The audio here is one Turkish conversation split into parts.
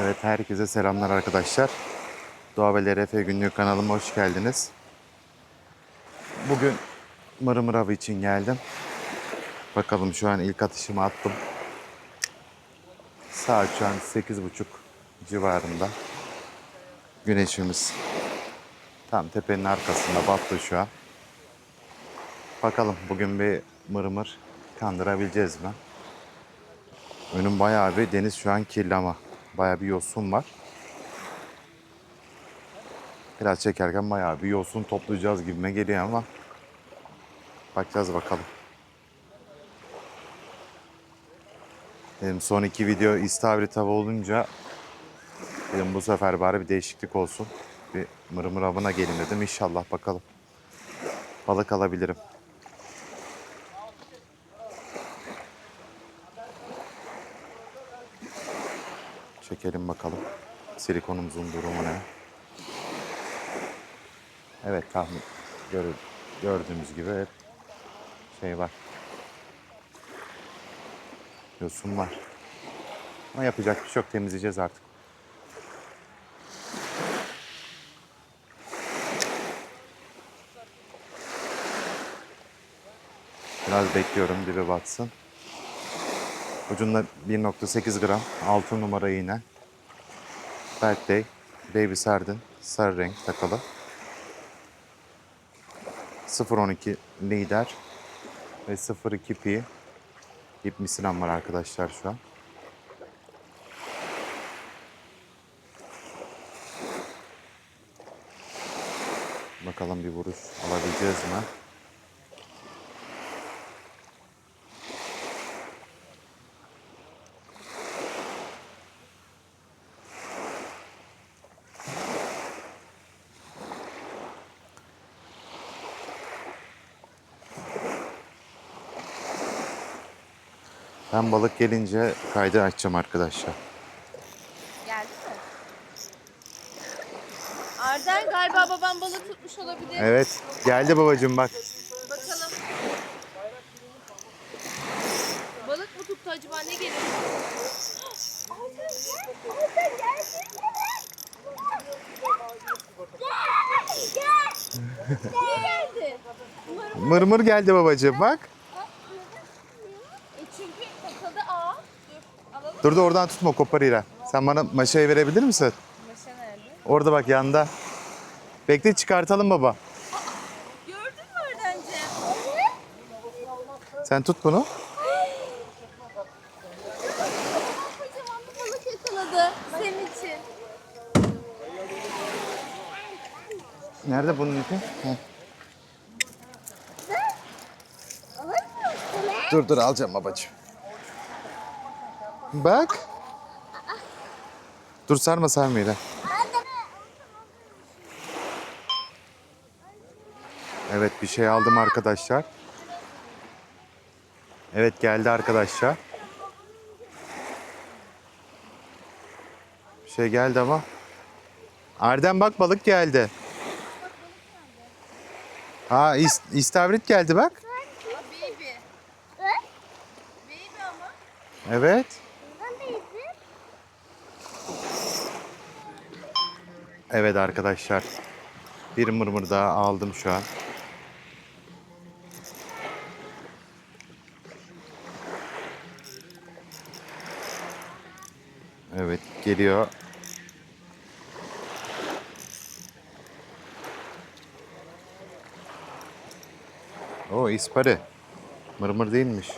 Evet herkese selamlar arkadaşlar. Doğa ve LRF günlüğü kanalıma hoş geldiniz. Bugün Mırmır avı için geldim. Bakalım şu an ilk atışımı attım. Saat şu an 8.30 civarında. Güneşimiz tam tepenin arkasında battı şu an. Bakalım bugün bir mırmır kandırabileceğiz mi? Önüm bayağı bir deniz şu an kirli ama bayağı bir yosun var. Biraz çekerken bayağı bir yosun toplayacağız gibime geliyor ama bakacağız bakalım. Benim son iki video istavrit avı olunca dedim bu sefer bari bir değişiklik olsun. Bir mırmır avına gelin dedim. İnşallah bakalım. Balık alabilirim. Çekelim bakalım. Silikonumuzun durumu ne? Evet tahmin gör- gördüğümüz gibi şey var. Yosun var. Ama yapacak bir şey yok. Temizleyeceğiz artık. Biraz bekliyorum dibe batsın. Ucunda 1.8 gram 6 numara iğne. Birthday Baby Sardin sarı renk takalı. 0.12 lider ve 0.2 pi ip misiram var arkadaşlar şu an. Bakalım bir vuruş alabileceğiz mi? Ben balık gelince kaydı açacağım arkadaşlar. Geldi mi? Arden galiba babam balık tutmuş olabilir. Evet geldi babacığım bak. Bakalım. Balık mı tuttu acaba ne gelir? Mırmır geldi babacığım bak. Dur da oradan tutma koparıyla. Sen bana maşayı verebilir misin? Maşa nerede? Orada bak yanda. Bekle çıkartalım baba. Gördün mü Arden'ciğim? Sen tut bunu. Kocaman bir balık yakaladı senin için. Nerede bunun ipi? Heh. Dur dur alacağım babacığım. Bak. Dur sarma sarmayı da. Evet bir şey aldım arkadaşlar. Evet geldi arkadaşlar. Bir şey geldi ama. Arden bak balık geldi. Ha is- istavrit geldi bak. Baby. Baby ama. Evet. Evet arkadaşlar. Bir mırmır daha aldım şu an. Evet geliyor. O ispari. Mırmır değilmiş.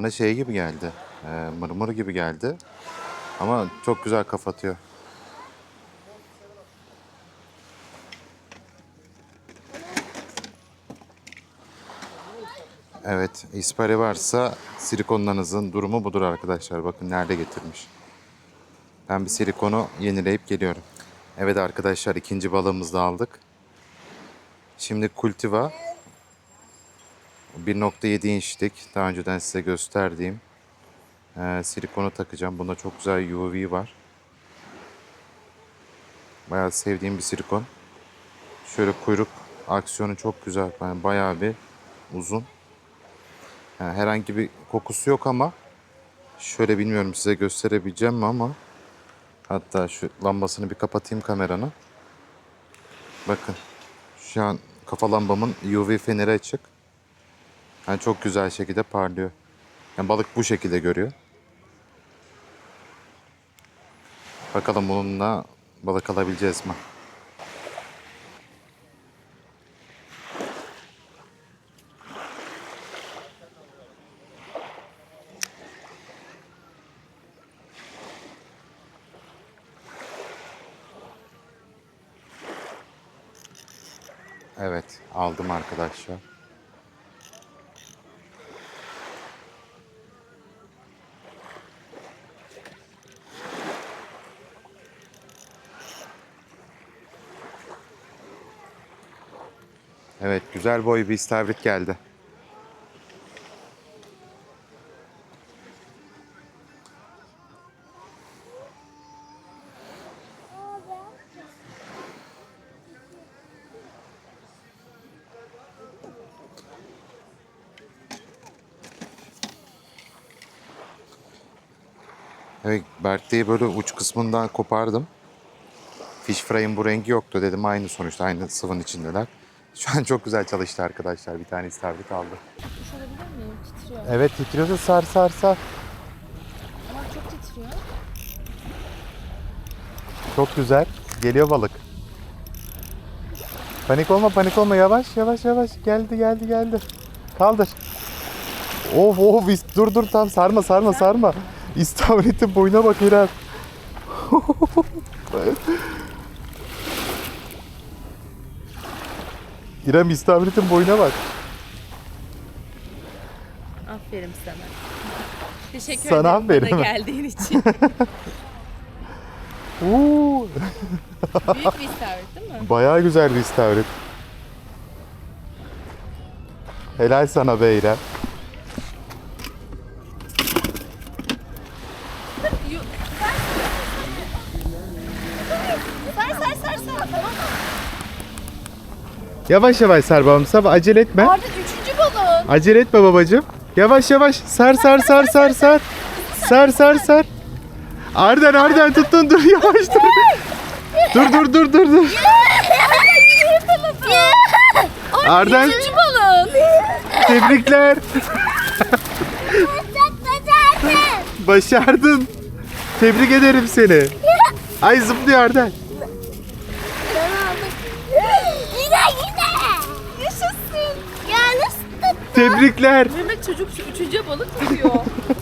Bana şey gibi geldi. E, mırmır gibi geldi. Ama çok güzel kafatıyor. Evet, ispari varsa silikonlarınızın durumu budur arkadaşlar. Bakın nerede getirmiş. Ben bir silikonu yenileyip geliyorum. Evet arkadaşlar ikinci balığımızı da aldık. Şimdi kultiva 1.7 inçlik daha önceden size gösterdiğim Ee, silikonu takacağım. Bunda çok güzel UV var. Bayağı sevdiğim bir silikon. Şöyle kuyruk aksiyonu çok güzel. Yani bayağı bir uzun. Yani herhangi bir kokusu yok ama şöyle bilmiyorum size gösterebileceğim mi ama hatta şu lambasını bir kapatayım kameranın. Bakın şu an kafa lambamın UV feneri açık. Yani çok güzel şekilde parlıyor. Yani balık bu şekilde görüyor. Bakalım bununla balık alabileceğiz mi? Evet, aldım arkadaşlar. Evet, güzel boy bir istavrit geldi. Evet, Berk'teyi böyle uç kısmından kopardım. Fish fry'in bu rengi yoktu dedim aynı sonuçta aynı sıvın içindeler. Şu an çok güzel çalıştı arkadaşlar. Bir tane istavrit aldı. Kuş olabilir miyim? Titriyor. Evet titriyorsa sar sar sar. Ama çok titriyor. Çok güzel. Geliyor balık. Panik olma panik olma yavaş yavaş yavaş. Geldi geldi geldi. Kaldır. Of of is- dur dur tam sarma sarma sarma. İstavritin boyuna bak İrem. İrem istavritin boyuna bak. Aferin sana. Teşekkür Sana ederim aferin bana geldiğin için. Uuu. Büyük bir istavrit değil mi? Bayağı güzel bir istavrit. Helal sana be İrem. Yu- Sar sar sar sar. Tamam. Yavaş yavaş sar babam sar acele etme. Arda üçüncü balon. Acele etme babacığım. Yavaş yavaş sar sar sar sar sar. Sar sar sar. Arden Arden tuttun dur yavaş dur. Dur dur dur dur dur. Arden Üçüncü balon. tebrikler. Başardın. Tebrik ederim seni. Ay zıplıyor Arden. Tebrikler. Mehmet çocuk şu üçüncü balık tutuyor.